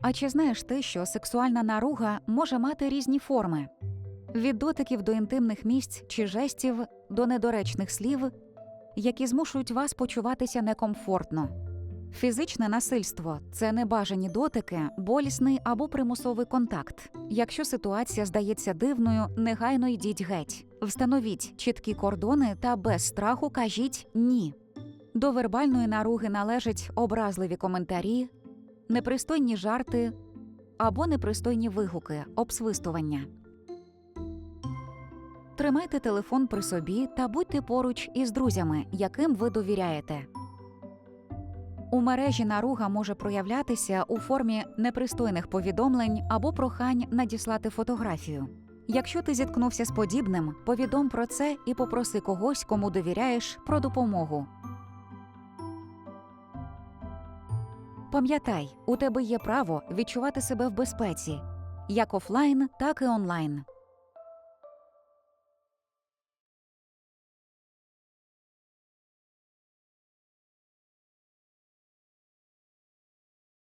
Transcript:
А чи знаєш ти, що сексуальна наруга може мати різні форми? Від дотиків до інтимних місць чи жестів до недоречних слів, які змушують вас почуватися некомфортно. Фізичне насильство це небажані дотики, болісний або примусовий контакт. Якщо ситуація здається дивною, негайно йдіть геть. Встановіть чіткі кордони та без страху кажіть ні. До вербальної наруги належать образливі коментарі, непристойні жарти або непристойні вигуки, обсвистування. Тримайте телефон при собі та будьте поруч із друзями, яким ви довіряєте. У мережі наруга може проявлятися у формі непристойних повідомлень або прохань надіслати фотографію. Якщо ти зіткнувся з подібним, повідом про це і попроси когось, кому довіряєш, про допомогу. Пам'ятай, у тебе є право відчувати себе в безпеці як офлайн, так і онлайн.